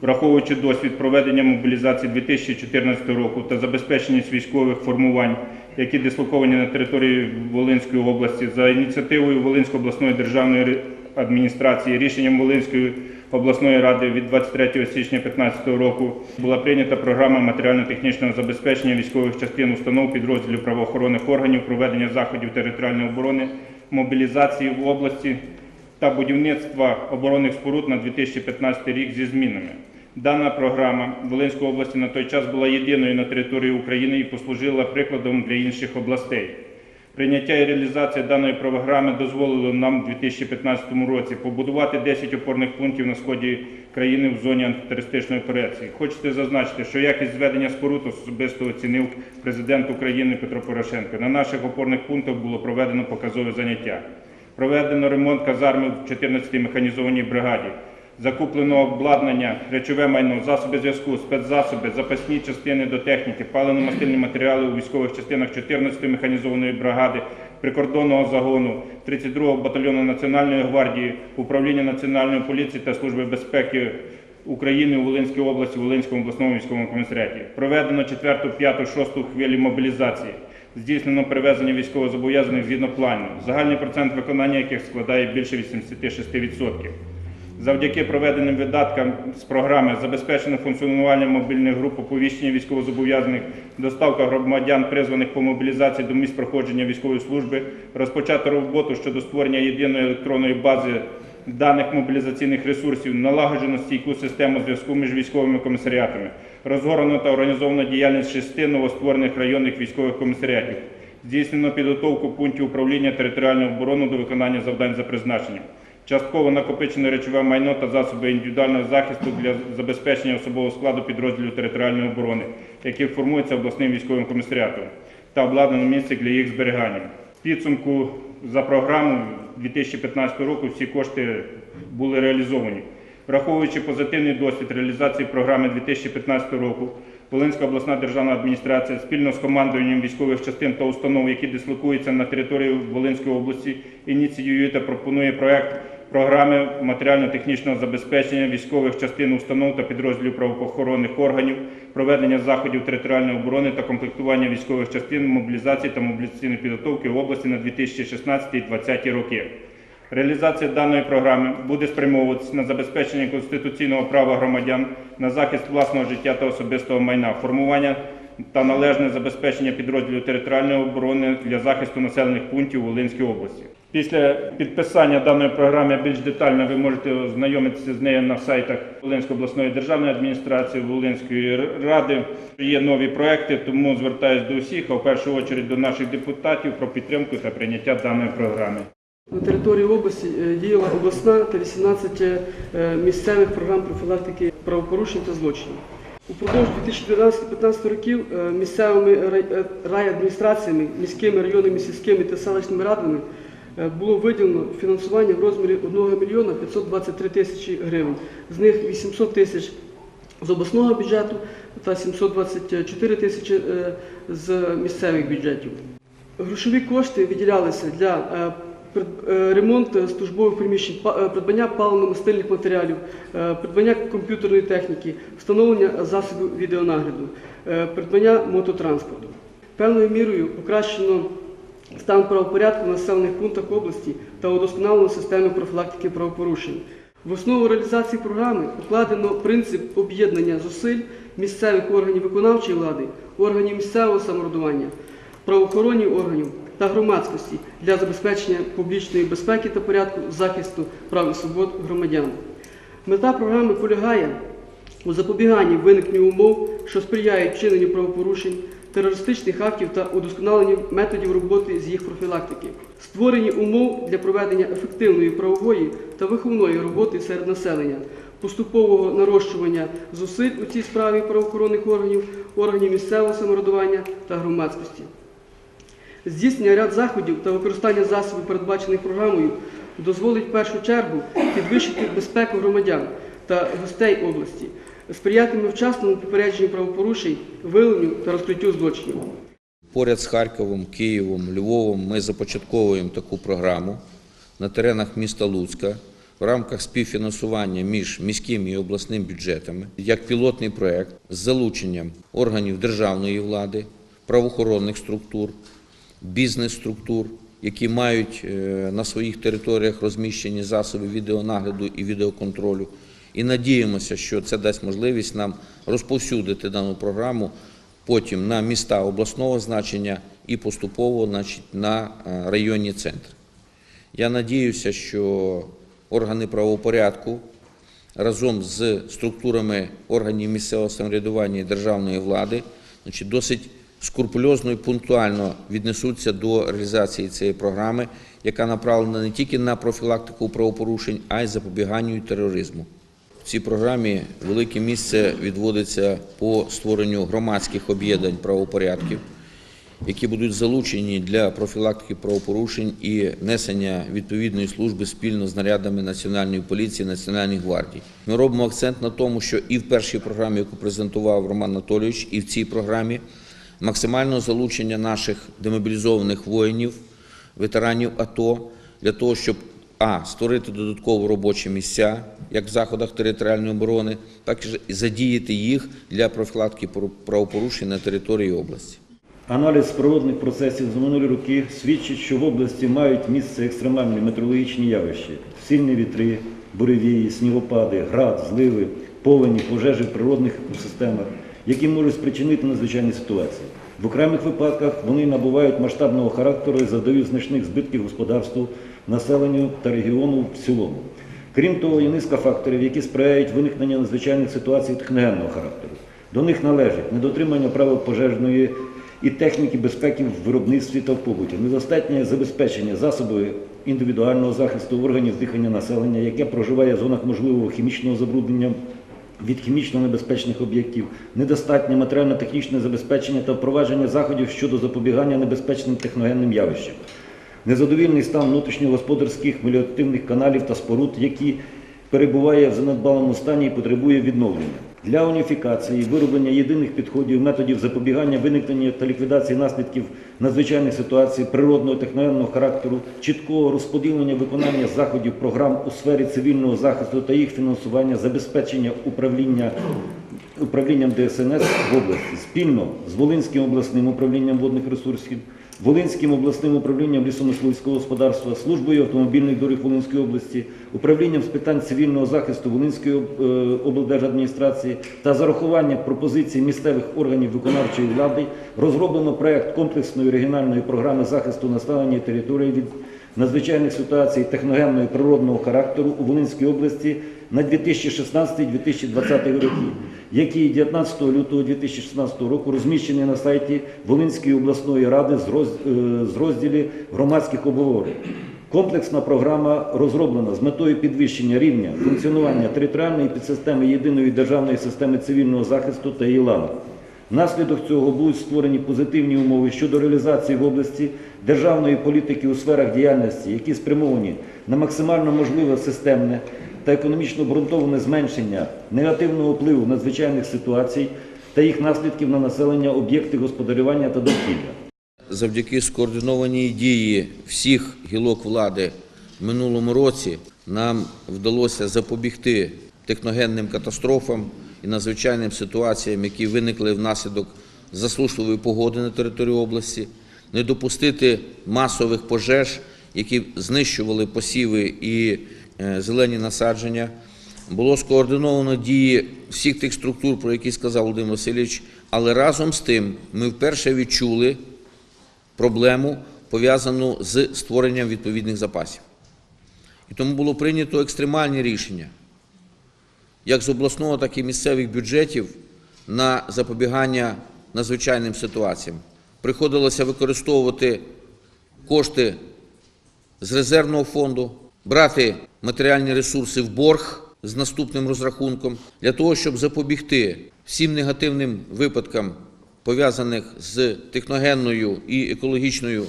враховуючи досвід проведення мобілізації 2014 року та забезпеченість військових формувань, які дислоковані на території Волинської області, за ініціативою Волинської обласної державної адміністрації, рішенням Волинської обласної ради від 23 січня 2015 року була прийнята програма матеріально-технічного забезпечення військових частин установ підрозділів правоохоронних органів, проведення заходів територіальної оборони, мобілізації в області та будівництва оборонних споруд на 2015 рік зі змінами. Дана програма Волинської області на той час була єдиною на території України і послужила прикладом для інших областей. Прийняття і реалізація даної програми дозволило нам у 2015 році побудувати 10 опорних пунктів на сході країни в зоні антитерористичної операції. Хочете зазначити, що якість зведення споруд особисто оцінив президент України Петро Порошенко. На наших опорних пунктах було проведено показове заняття. Проведено ремонт казарми в 14-й механізованій бригаді. Закуплено обладнання, речове майно, засоби зв'язку, спецзасоби, запасні частини до техніки, паливно-мастильні матеріали у військових частинах 14-ї механізованої бригади, прикордонного загону, 32-го батальйону Національної гвардії, управління Національної поліції та Служби безпеки України у Волинській області, Волинському обласному військовому комісаріаті. Проведено 4, 5, 6 хвилі мобілізації. Здійснено перевезення військовозобов'язаних згідно плану, загальний процент виконання яких складає більше 86%. Завдяки проведеним видаткам з програми забезпечено функціонування мобільних груп оповіщення військовозобов'язаних, доставка громадян, призваних по мобілізації до місць проходження військової служби, розпочато роботу щодо створення єдиної електронної бази даних мобілізаційних ресурсів, налагоджено стійку систему зв'язку між військовими комісаріатами, розгорнено та організовано діяльність шести новостворених районних військових комісаріатів, здійснено підготовку пунктів управління територіальної оборони до виконання завдань за призначенням. Частково накопичене речове майно та засоби індивідуального захисту для забезпечення особового складу підрозділів територіальної оборони, які формуються обласним військовим комісаріатом, та обладнано місце для їх зберігання. Підсумку за програмою 2015 року всі кошти були реалізовані. Враховуючи позитивний досвід реалізації програми 2015 року, Волинська обласна державна адміністрація спільно з командуванням військових частин та установ, які дислокуються на території Волинської області, ініціює та пропонує проект програми матеріально-технічного забезпечення військових частин установ та підрозділів правоохоронних органів, проведення заходів територіальної оборони та комплектування військових частин, мобілізації та мобілізаційної підготовки в області на 2016-2020 роки. Реалізація даної програми буде спрямовуватися на забезпечення конституційного права громадян на захист власного життя та особистого майна, формування та належне забезпечення підрозділів територіальної оборони для захисту населених пунктів Волинської області. Після підписання даної програми більш детально ви можете ознайомитися з нею на сайтах Волинської обласної державної адміністрації, Волинської ради. Є нові проекти, тому звертаюся до усіх, а в першу чергу до наших депутатів про підтримку та прийняття даної програми. На території області е, діяла обласна та 18 е, місцевих програм профілактики правопорушень та злочинів. Упродовж 2012-2015 років е, місцевими рай- е, райадміністраціями, міськими, районними, сільськими та селищними радами е, було виділено фінансування в розмірі 1 мільйона 523 тисячі гривень. З них 800 тисяч з обласного бюджету та 724 тисячі е, з місцевих бюджетів. Грошові кошти виділялися для е, ремонту службових приміщень, е, придбання паливно-мастильних матеріалів, е, придбання комп'ютерної техніки, встановлення засобів відеонагляду, придбання мототранспорту. Певною мірою покращено стан правопорядку в населених пунктах області та удосконалено системи профілактики правопорушень. В основу реалізації програми покладено принцип об'єднання зусиль місцевих органів виконавчої влади, органів місцевого самоврядування, правоохоронних органів та громадськості для забезпечення публічної безпеки та порядку захисту прав і свобод громадян. Мета програми полягає у запобіганні виникненню умов, що сприяють вчиненню правопорушень, терористичних актів та удосконаленню методів роботи з їх профілактики, створенні умов для проведення ефективної правової та виховної роботи серед населення, поступового нарощування зусиль у цій справі правоохоронних органів, органів місцевого самоврядування та громадськості. Здійснення ряд заходів та використання засобів, передбачених програмою, дозволить в першу чергу підвищити безпеку громадян та гостей області, сприятиме вчасному попередженню правопорушень, виявленню та розкриттю злочинів. Поряд з Харковом, Києвом, Львовом ми започатковуємо таку програму на теренах міста Луцька. в рамках співфінансування між міським і обласним бюджетами як пілотний проект з залученням органів державної влади, правоохоронних структур, бізнес-структур, які мають е, на своїх територіях розміщені засоби відеонагляду і відеоконтролю. І надіємося, що це дасть можливість нам розповсюдити дану програму потім на міста обласного значення і поступово значить, на е, районні центри. Я надіюся, що органи правопорядку разом з структурами органів місцевого самоврядування і державної влади значить, досить скрупульозно і пунктуально віднесуться до реалізації цієї програми, яка направлена не тільки на профілактику правопорушень, а й запобіганню тероризму. В цій програмі велике місце відводиться по створенню громадських об'єднань правопорядків, які будуть залучені для профілактики правопорушень і несення відповідної служби спільно з нарядами Національної поліції, Національної гвардії. Ми робимо акцент на тому, що і в першій програмі, яку презентував Роман Анатолійович, і в цій програмі максимальне залучення наших демобілізованих воїнів, ветеранів АТО для того, щоб а створити додатково робочі місця, як в заходах територіальної оборони, так і задіяти їх для профілактики правопорушень на території області. Аналіз природних процесів за минулі роки свідчить, що в області мають місце екстремальні метеорологічні явища, сильні вітри, буревії, снігопади, град, зливи, повені, пожежі в природних екосистемах, які можуть спричинити надзвичайні ситуації. В окремих випадках вони набувають масштабного характеру і завдають значних збитків господарству, населенню та регіону в цілому. Крім того, є низка факторів, які сприяють виникненню надзвичайних ситуацій техногенного характеру. До них належить недотримання правил пожежної і техніки безпеки в виробництві та в побуті, недостатнє забезпечення засобів індивідуального захисту органів дихання населення, яке проживає в зонах можливого хімічного забруднення від хімічно небезпечних об'єктів, недостатнє матеріально-технічне забезпечення та впровадження заходів щодо запобігання небезпечним техногенним явищам, незадовільний стан внутрішньогосподарських меліоративних каналів та споруд, які перебуває в занедбаному стані і потребує відновлення. Для уніфікації вироблення єдиних підходів, методів запобігання виникнення та ліквідації наслідків надзвичайних ситуацій природного техногенного характеру, чіткого розподілення виконання заходів програм у сфері цивільного захисту та їх фінансування, забезпечення управління управлінням ДСНС в області. Спільно з Волинським обласним управлінням водних ресурсів, Волинським обласним управлінням лісомисливського господарства, службою автомобільних доріг Волинської області, управлінням з питань цивільного захисту Волинської е, облдержадміністрації та зарахування пропозицій місцевих органів виконавчої влади розроблено проект комплексної регіональної програми захисту населення території від надзвичайних ситуацій техногенного і природного характеру у Волинській області на 2016-2020 роки, який 19 лютого 2016 року розміщений на сайті Волинської обласної ради е, з розділі громадських обговорень. Комплексна програма розроблена з метою підвищення рівня функціонування територіальної підсистеми єдиної державної системи цивільного захисту та її ланок. Внаслідок цього будуть створені позитивні умови щодо реалізації в області державної політики у сферах діяльності, які спрямовані на максимально можливе системне та економічно обґрунтоване зменшення негативного впливу надзвичайних ситуацій та їх наслідків на населення, об'єкти господарювання та довкілля. Завдяки скоординованій дії всіх гілок влади в минулому році нам вдалося запобігти техногенним катастрофам і надзвичайним ситуаціям, які виникли внаслідок засушливої погоди на території області, не допустити масових пожеж, які знищували посіви і зелені насадження. Було скоординовано дії всіх тих структур, про які сказав Володимир Васильович, але разом з тим ми вперше відчули проблему, пов'язану з створенням відповідних запасів. І тому було прийнято екстремальні рішення, як з обласного, так і місцевих бюджетів на запобігання надзвичайним ситуаціям. Приходилося використовувати кошти з резервного фонду, брати матеріальні ресурси в борг з наступним розрахунком для того, щоб запобігти всім негативним випадкам, пов'язаних з техногенною і екологічною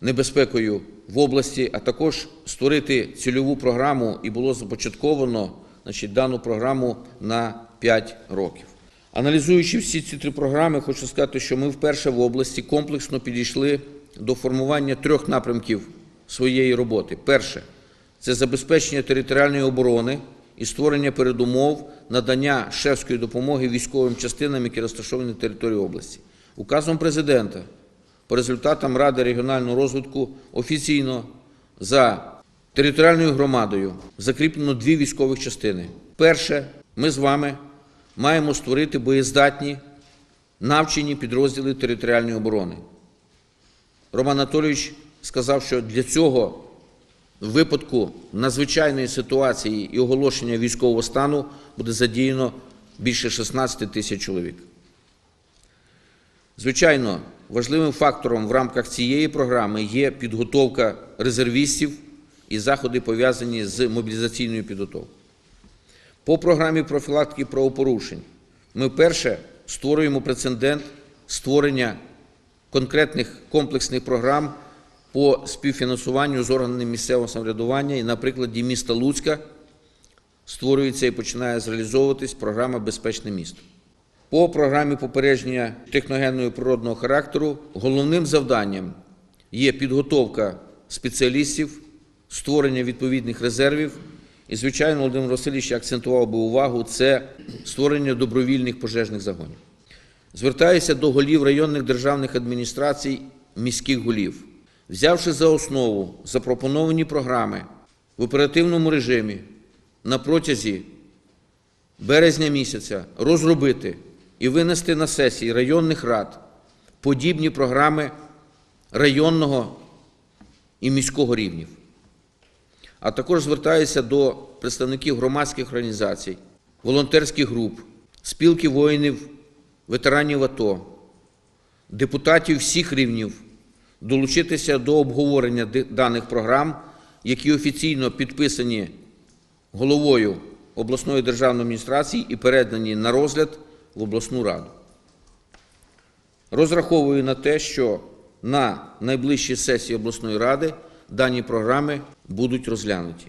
небезпекою в області, а також створити цільову програму і було започатковано значить, дану програму на 5 років. Аналізуючи всі ці три програми, хочу сказати, що ми вперше в області комплексно підійшли до формування трьох напрямків своєї роботи. Перше це забезпечення територіальної оборони і створення передумов надання шефської допомоги військовим частинам, які розташовані на території області. Указом президента по результатам Ради регіонального розвитку офіційно за територіальною громадою закріплено дві військових частини. Перше, ми з вами маємо створити боєздатні навчені підрозділи територіальної оборони. Роман Анатолійович сказав, що для цього в випадку надзвичайної ситуації і оголошення військового стану буде задіяно більше 16 тисяч чоловік. Звичайно, важливим фактором в рамках цієї програми є підготовка резервістів і заходи, пов'язані з мобілізаційною підготовкою. По програмі профілактики правопорушень ми вперше створюємо прецедент створення конкретних комплексних програм по співфінансуванню з органами місцевого самоврядування. І на прикладі міста Луцька створюється і починає зреалізовуватись програма Безпечне місто. По програмі попередження техногенного і природного характеру головним завданням є підготовка спеціалістів, створення відповідних резервів. І, звичайно, Володимир Васильович акцентував би увагу це створення добровільних пожежних загонів. Звертаюся до голів районних державних адміністрацій, міських голів. Взявши за основу запропоновані програми в оперативному режимі на протязі березня місяця розробити і винести на сесії районних рад подібні програми районного і міського рівнів. А також звертаюся до представників громадських організацій, волонтерських груп, спілки воїнів, ветеранів АТО, депутатів всіх рівнів долучитися до обговорення даних програм, які офіційно підписані головою обласної державної адміністрації і передані на розгляд в обласну раду. Розраховую на те, що на найближчій сесії обласної ради дані програми будуть розглянуті.